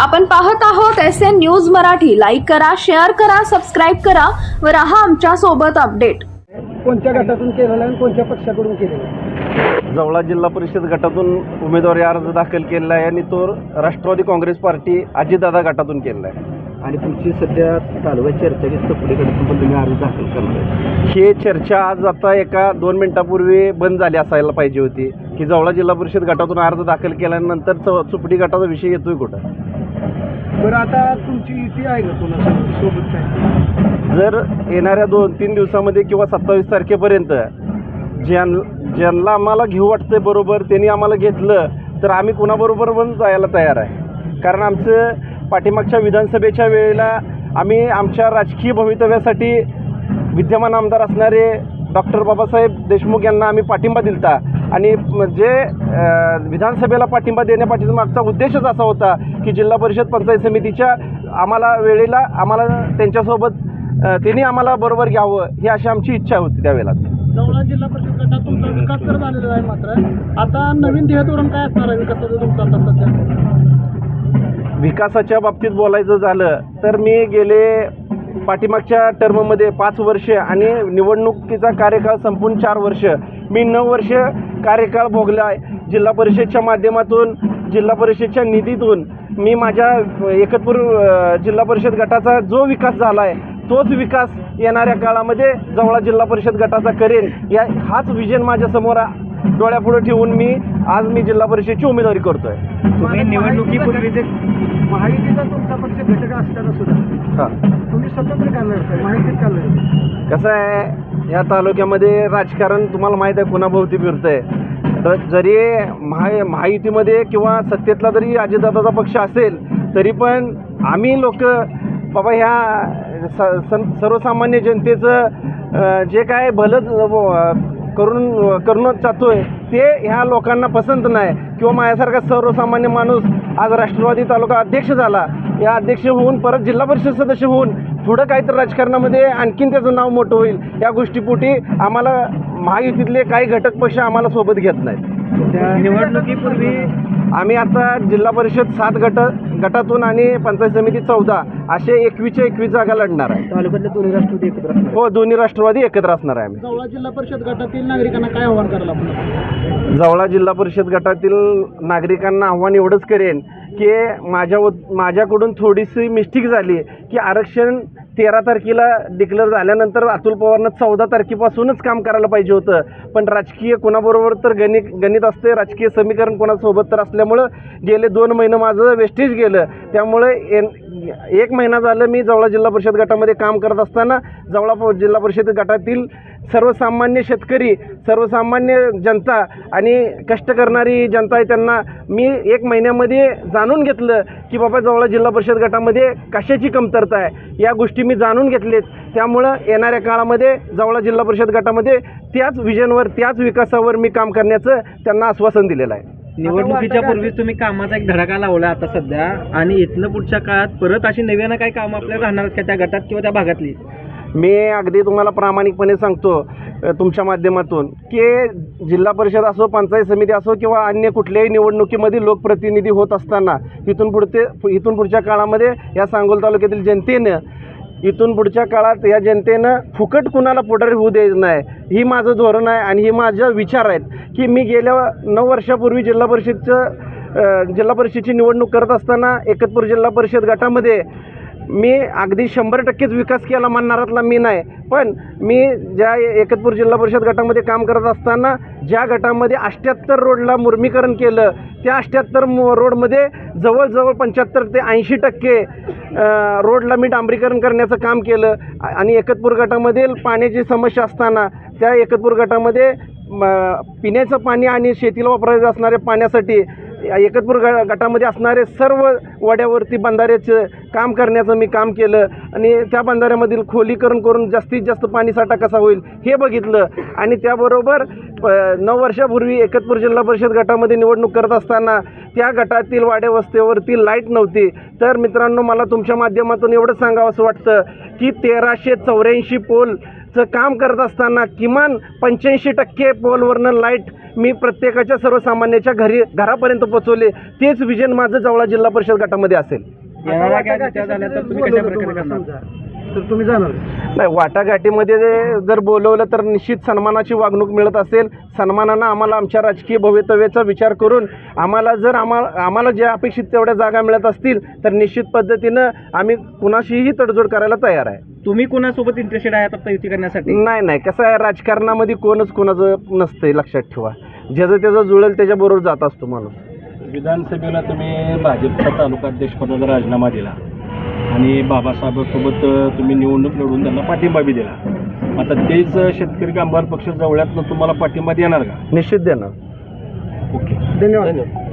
आपण पाहत आहोत S N news Marathi. Like करा शेअर करा सबस्क्राईब करा व राहा आमच्यासोबत अपडेट कोणत्या गटातून केलेलं आहे आणि कोणत्या पक्षाकडून केलेलं आहे? जवळा जिल्हा परिषद गटातून उमेदवारी अर्ज दाखल केलेला आहे आणि तो राष्ट्रवादी काँग्रेस पार्टी अजितदादा गटातून केलेला आहे. आणि तुमची सध्या तालुक्यात चर्चा की चपडी गटातून पण तुम्ही अर्ज दाखल करणार आहे. ही चर्चा आज आता एका दोन मिनिटापूर्वी बंद झाली असायला पाहिजे होती की जवळा जिल्हा परिषद गटातून अर्ज दाखल केल्यानंतर चौ चुपडी गटाचा विषय येतोय कुठं? बरं आता तुमची युती आहे का कोणासोबत सोबत काय? जर येणाऱ्या दोन तीन दिवसामध्ये किंवा सत्तावीस तारखेपर्यंत ज्यां ज्यांना आम्हाला घेऊ वाटतं बरोबर त्यांनी आम्हाला घेतलं तर आम्ही कुणाबरोबर पण जायला तयार आहे. कारण आमचं पाठीमागच्या विधानसभेच्या वेळेला आम्ही आमच्या राजकीय भवितव्यासाठी विद्यमान आमदार असणारे डॉक्टर बाबासाहेब देशमुख यांना आम्ही पाठिंबा दिलता. आणि जे विधानसभेला पाठिंबा देण्यापाठी मागचा उद्देशच असा होता की जिल्हा परिषद पंचायत समितीच्या आम्हाला वेळेला आम्हाला त्यांच्यासोबत त्यांनी आम्हाला बरोबर घ्यावं ही अशी आमची इच्छा होती त्यावेळेला. जवळा जिल्हा परिषद गटात तुमचा विकास तर झालेला आहे मात्र. आता नवीन ध्येय धोरण काय असणार आहे विकासाचं तुमचं आता सध्या? विकासाच्या बाबतीत बोलायचं झालं तर मी गेले पाठीमागच्या टर्ममध्ये पाच वर्ष आणि निवडणुकीचा कार्यकाळ संपून चार वर्ष. मी नऊ वर्ष कार्यकाळ भोगला आहे. जिल्हा परिषदच्या माध्यमातून जिल्हा परिषदच्या निधीतून मी माझ्या एकतपूर जिल्हा परिषद गटाचा जो विकास झाला आहे तोच विकास येणाऱ्या काळामध्ये जवळा जिल्हा परिषद गटाचा करेन. या हाच विजन माझ्यासमोर डोळ्यापुढे ठेवून मी आज मी जिल्हा परिषदची उमेदवारी करतोय. तुम्ही निवडणुकीपूर्वीचे महायुतीचा तुमचा पक्ष घटक असताना सुद्धा तुम्ही स्वतंत्र का लढताय? माहितीत का लढताय? कसं आहे या तालुक्यामध्ये राजकारण तुम्हाला माहीत आहे कुणाभोवती फिरतंय. तर जरी महा महायुतीमध्ये किंवा सत्तेतला जरी अजितदादाचा पक्ष असेल तरी पण आम्ही लोक बाबा ह्या सर्वसामान्य जनतेचं जे काय भलं करून करून चाहतोय ते ह्या लोकांना पसंत नाही. किंवा माझ्यासारखा सर्वसामान्य माणूस आज राष्ट्रवादी तालुका अध्यक्ष झाला या अध्यक्ष होऊन परत जिल्हा परिषद सदस्य होऊन पुढं काहीतरी राजकारणामध्ये आणखीन त्याचं नाव मोठं होईल या गोष्टीपोटी आम्हाला महायुतीतले काही घटक पक्ष आम्हाला सोबत घेत नाहीत. निवडणुकीपूर्वी आम्ही आता जिल्हा परिषद सात गट गटातून आणि पंचायत समिती चौदा असे एकवीसच्या एकवीस जागा लढणार आहे. तालुक्यातल्या दोन्ही राष्ट्रवादी एकत्र असणार. हो दोन्ही राष्ट्रवादी एकत्र असणार आहे आम्ही. जवळा जिल्हा परिषद गटातील नागरिकांना काय आव्हान करायला आपण? जवळा जिल्हा परिषद गटातील नागरिकांना आव्हान एवढंच करेन की माझ्या माझ्याकडून थोडीशी मिस्टेक झाली की आरक्षण तेरा तारखेला डिक्लेअर झाल्यानंतर अतुल पवारनं चौदा तारखेपासूनच काम करायला पाहिजे होतं. पण राजकीय कोणाबरोबर तर गणित गणित असते राजकीय समीकरण कोणासोबत तर असल्यामुळं गेले दोन महिने माझं वेस्टेज गेलं. त्यामुळे एन एक महिना झालं मी जवळा जिल्हा परिषद गटामध्ये काम करत असताना जवळा प- जिल्हा परिषद गटातील सर्वसामान्य शेतकरी सर्वसामान्य जनता आणि कष्ट करणारी जनता आहे त्यांना मी एक महिन्यामध्ये जाणून घेतलं की बाबा जवळा जिल्हा परिषद गटामध्ये कशाची कमतरता आहे? या गोष्टी मी जाणून घेतलेत. त्यामुळं येणाऱ्या काळामध्ये जवळा जिल्हा परिषद गटामध्ये त्याच विजनवर त्याच विकासावर मी काम करण्याचं त्यांना आश्वासन दिलेलं आहे. निवडणुकीच्या पूर्वीच तुम्ही कामाचा एक धडाका लावला आता सध्या आणि इथनं पुढच्या काळात परत अशी नव्यानं काही कामं आपल्याला राहणार का त्या गटात किंवा त्या भागातली? मी अगदी तुम्हाला प्रामाणिकपणे सांगतो तुमच्या माध्यमातून की जिल्हा परिषद असो पंचायत समिती असो किंवा अन्य कुठल्याही निवडणुकीमध्ये लोकप्रतिनिधी होत असताना इथून पुढचे इथून पुढच्या काळामध्ये या सांगोल तालुक्यातील जनतेनं इथून पुढच्या काळात या जनतेनं फुकट कुणाला पुढारी होऊ द्यायचं नाही ही माझं धोरण आहे आणि ही माझं विचार आहेत की मी गेल्या नऊ वर्षापूर्वी जिल्हा परिषदचं जिल्हा परिषदची निवडणूक करत असताना एकतपूर जिल्हा परिषद गटामध्ये मी अगदी शंभर टक्केच विकास केला म्हणणारातला मी नाही. पण मी ज्या एकतपूर जिल्हा परिषद गटामध्ये काम करत असताना ज्या गटामध्ये अष्ट्याहत्तर रोडला मुर्मीकरण केलं त्या अष्ट्याहत्तर रोडमध्ये जवळजवळ पंच्याहत्तर ते ऐंशी टक्के रोडला मी डांबरीकरण करण्याचं काम केलं. आणि एकतपूर गटामधील पाण्याची समस्या असताना त्या एकतपूर गटामध्ये पिण्याचं पाणी आणि शेतीला वापरायचं असणाऱ्या पाण्यासाठी एकतपूर ग गटामध्ये असणारे सर्व वड्यावरती बंधाऱ्याचं काम करण्याचं मी काम केलं. आणि त्या बंधाऱ्यामधील खोलीकरण करून जास्तीत जास्त पाणीसाठा कसा होईल हे बघितलं. आणि त्याबरोबर प नऊ वर्षापूर्वी एकतपूर जिल्हा परिषद गटामध्ये निवडणूक करत असताना त्या गटातील वाड्यावस्थेवरती लाइट नव्हती. तर मित्रांनो मला तुमच्या माध्यमातून एवढंच सांगावं असं वाटतं की तेराशे चौऱ्याऐंशी पोलचं काम करत असताना किमान पंच्याऐंशी टक्के पोलवरनं लाइट मी प्रत्येकाच्या सर्वसामान्याच्या घरी घरापर्यंत पोहोचवले तेच विजन माझं जवळा जिल्हा परिषद गटामध्ये असेल. तर तुम्ही जाणार. नाही वाटाघाटीमध्ये जर बोलवलं तर निश्चित सन्मानाची वागणूक मिळत असेल. सन्मानानं आम्हाला आमच्या राजकीय भवितव्याचा विचार करून आम्हाला जर आम्हाला आम्हाला ज्या अपेक्षित तेवढ्या जागा मिळत असतील तर निश्चित पद्धतीनं आम्ही कुणाशीही तडजोड करायला तयार आहे. तुम्ही कोणासोबत इंटरेस्टेड आहात आता युती करण्यासाठी? नाही नाही कसं आहे राजकारणामध्ये कोणच कोणाचं नसतंय लक्षात ठेवा. ज्याचं त्याचं जुळेल त्याच्याबरोबर जात असतो माणूस. विधानसभेला तुम्ही भाजपचा तालुकाध्यक्षपदाचा राजीनामा दिला. आणि बाबासाहेबांसोबत तुम्ही निवडणूक लढवून त्यांना पाठिंबा बी दिला. आता तेच शेतकरी कामगार पक्ष जवळ्यातनं तुम्हाला पाठिंबा देणार का? निश्चित देणार. धन्यवाद.